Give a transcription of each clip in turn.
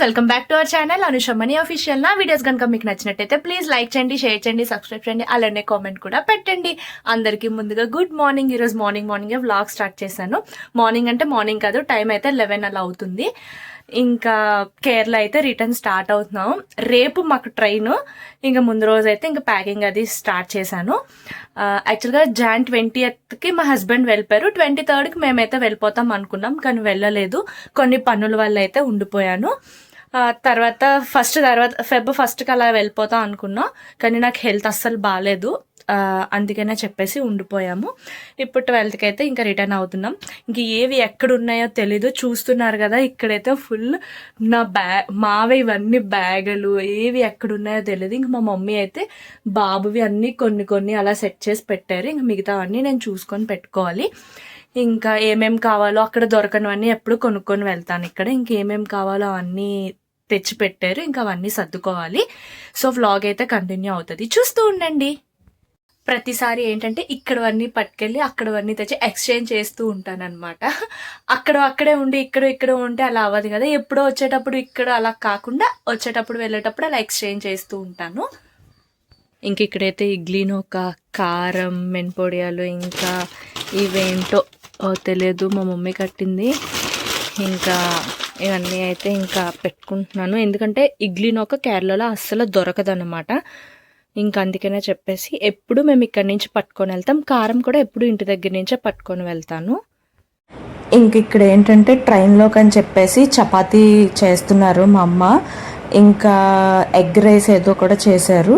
Welcome back to our channel. Anusha Mani official నా videos కనుక మీకు నచ్చినట్టయితే ప్లీజ్ లైక్ చేయండి షేర్ చేయండి సబ్స్క్రైబ్ చేయండి అలానే కామెంట్ కూడా పెట్టండి. అందరికీ ముందుగా గుడ్ మార్నింగ్ ఈరోజు మార్నింగ్ మార్నింగ్ వ్లాగ్ స్టార్ట్ చేశాను. మార్నింగ్ అంటే మార్నింగ్ కాదు టైం అయితే లెవెన్ అలా అవుతుంది. ఇంకా కేరళ అయితే రిటర్న్ స్టార్ట్ అవుతున్నాం. రేపు మాకు ట్రైన్ ఇంకా ముందు రోజు అయితే ఇంకా ప్యాకింగ్ అది స్టార్ట్ చేశాను. యాక్చువల్గా జాన్ ట్వంటీ ఎత్కి మా హస్బెండ్ వెళ్ళిపోయారు. ట్వంటీ థర్డ్కి మేమైతే వెళ్ళిపోతాం అనుకున్నాం కానీ వెళ్ళలేదు. కొన్ని పనుల వల్ల అయితే ఉండిపోయాను. తర్వాత ఫస్ట్ తర్వాత ఫెబ్ ఫస్ట్కి అలా వెళ్ళిపోతాం అనుకున్నాం కానీ నాకు హెల్త్ అస్సలు బాగాలేదు అందుకనే చెప్పేసి ఉండిపోయాము. ఇప్పుడు ట్వెల్త్కి అయితే ఇంకా రిటర్న్ అవుతున్నాం. ఇంక ఏవి ఎక్కడ ఉన్నాయో తెలీదు. చూస్తున్నారు కదా ఇక్కడైతే ఫుల్ నా బ్యా మావి ఇవన్నీ బ్యాగులు ఏవి ఎక్కడ ఉన్నాయో తెలియదు ఇంక మా మమ్మీ అయితే బాబువి అన్నీ కొన్ని కొన్ని అలా సెట్ చేసి పెట్టారు. ఇంక మిగతావన్నీ నేను చూసుకొని పెట్టుకోవాలి. ఇంకా ఏమేం కావాలో అక్కడ దొరకనివన్నీ ఎప్పుడు కొనుక్కొని వెళ్తాను ఇక్కడ. ఇంకేమేం కావాలో అన్నీ తెచ్చి పెట్టారు ఇంకా అవన్నీ సర్దుకోవాలి. సో వ్లాగ్ అయితే కంటిన్యూ అవుతుంది. చూస్తూ ఉండండి. ప్రతిసారి ఏంటంటే ఇక్కడవన్నీ పట్టుకెళ్ళి అక్కడవన్నీ తెచ్చి ఎక్స్చేంజ్ చేస్తూ ఉంటానన్నమాట. అక్కడ అక్కడే ఉండి ఇక్కడ ఇక్కడ ఉంటే అలా అవ్వదు కదా. ఎప్పుడో వచ్చేటప్పుడు ఇక్కడ అలా కాకుండా వచ్చేటప్పుడు వెళ్ళేటప్పుడు అలా ఎక్స్చేంజ్ చేస్తూ ఉంటాను. ఇంక ఇక్కడైతే ఇడ్లీని ఒక కారం మెన్పొడియాలు ఇంకా ఇవేంటో తెలియదు మా మమ్మీ కట్టింది. ఇంకా ఇవన్నీ అయితే ఇంకా పెట్టుకుంటున్నాను. ఎందుకంటే ఇడ్లీ నొక్క కేరళలో అస్సలు దొరకదన్నమాట. ఇంకా అందుకనే చెప్పేసి ఎప్పుడు మేము ఇక్కడి నుంచి పట్టుకొని వెళ్తాం. కారం కూడా ఎప్పుడు ఇంటి దగ్గర నుంచే పట్టుకొని వెళ్తాను. ఇంక ఇక్కడ ఏంటంటే ట్రైన్లోకి అని చెప్పేసి చపాతీ చేస్తున్నారు మా అమ్మ. ఇంకా ఎగ్ రైస్ ఏదో కూడా చేశారు.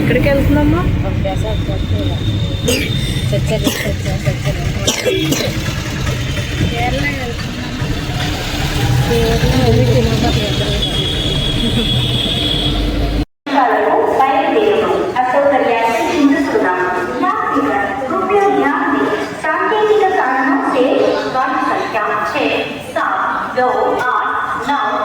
ఎక్కడికి వెళ్తుందమ్మా? సాంకేతిక కారణం చే సంఖ్య 6 9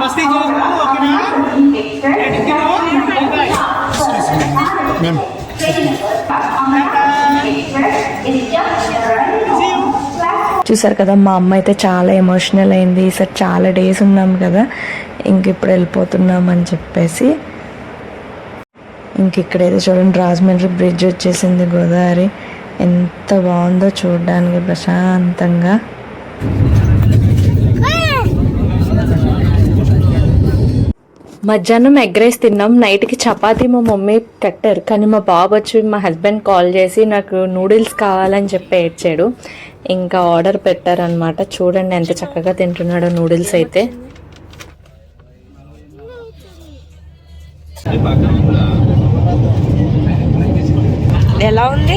మస్తీ చూసారు కదా మా అమ్మ అయితే చాలా ఎమోషనల్ అయింది. ఈసారి చాలా డేస్ ఉన్నాం కదా ఇంక ఇప్పుడు వెళ్ళిపోతున్నాం అని చెప్పేసి. ఇంక ఇక్కడైతే చూడండి రాజమండ్రి బ్రిడ్జ్ వచ్చేసింది గోదావరి. ఎంత బాగుందో చూడడానికి ప్రశాంతంగా. మధ్యాహ్నం ఎగ్ రైస్ తిన్నాం. నైట్కి చపాతీ మా మమ్మీ కట్టారు కానీ మా బాబు వచ్చి మా హస్బెండ్ కాల్ చేసి నాకు నూడిల్స్ కావాలని చెప్పి ఏడ్చాడు. ఇంకా ఆర్డర్ పెట్టారనమాట చూడండి ఎంత చక్కగా తింటున్నాడో నూడిల్స్ అయితే. ఎలా ఉంది?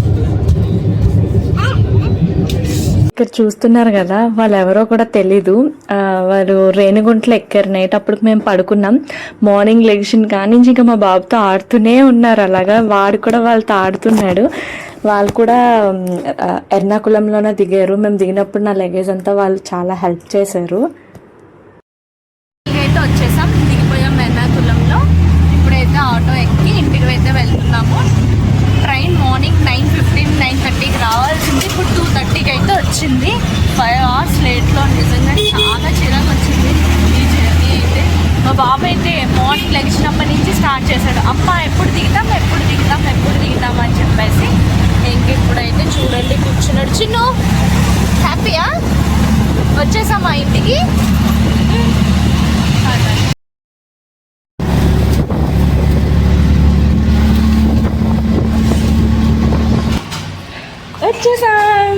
ఇక్కడ చూస్తున్నారు కదా వాళ్ళు ఎవరో కూడా తెలీదు. వారు వాళ్ళు రేణిగుంటలో ఎక్కారు నైట్. అప్పుడు మేము పడుకున్నాం. మార్నింగ్ లెగిసిన కానీ ఇంకా మా బాబుతో ఆడుతూనే ఉన్నారు. అలాగా వాడు కూడా వాళ్ళతో ఆడుతున్నాడు. వాళ్ళు కూడా ఎర్నాకుళంలోనే దిగారు. మేము దిగినప్పుడు నా లగేజ్ అంతా వాళ్ళు చాలా హెల్ప్ చేశారు. మా బాబు అయితే మార్నింగ్ లెగిసినప్పటి నుంచి స్టార్ట్ చేశాడు. అమ్మ ఎప్పుడు దిగుతాం ఎప్పుడు దిగుతాం ఎప్పుడు దిగుతాం అని చెప్పేసి ఇంకెప్పుడైతే చూడండి కూర్చున్నాడు. చిన్ను హ్యాపీయా? వచ్చేసామా ఇంటికి? వచ్చేసాం.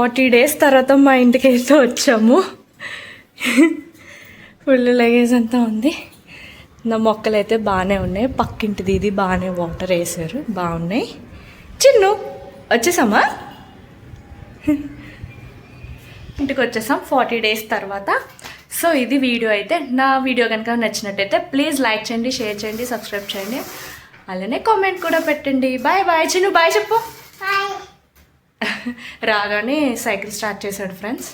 ఫార్టీ డేస్ తర్వాత మా ఇంటికి అయితే వచ్చాము. ఫుల్ లగేజ్ అంతా ఉంది. నా మొక్కలు అయితే బాగానే ఉన్నాయి. పక్కింటిది ఇది బాగానే వాటర్ వేసారు. బాగున్నాయి. చిన్ను వచ్చేసామా? ఇంటికి వచ్చేసాం ఫార్టీ డేస్ తర్వాత. సో ఇది వీడియో అయితే. నా వీడియో కనుక నచ్చినట్టయితే ప్లీజ్ లైక్ చేయండి షేర్ చేయండి సబ్స్క్రైబ్ చేయండి. అలానే కామెంట్ కూడా పెట్టండి. Bye bye. చిన్ను బాయ్ చెప్పు. రాగానే సైకిల్ స్టార్ట్ చేశాడు ఫ్రెండ్స్.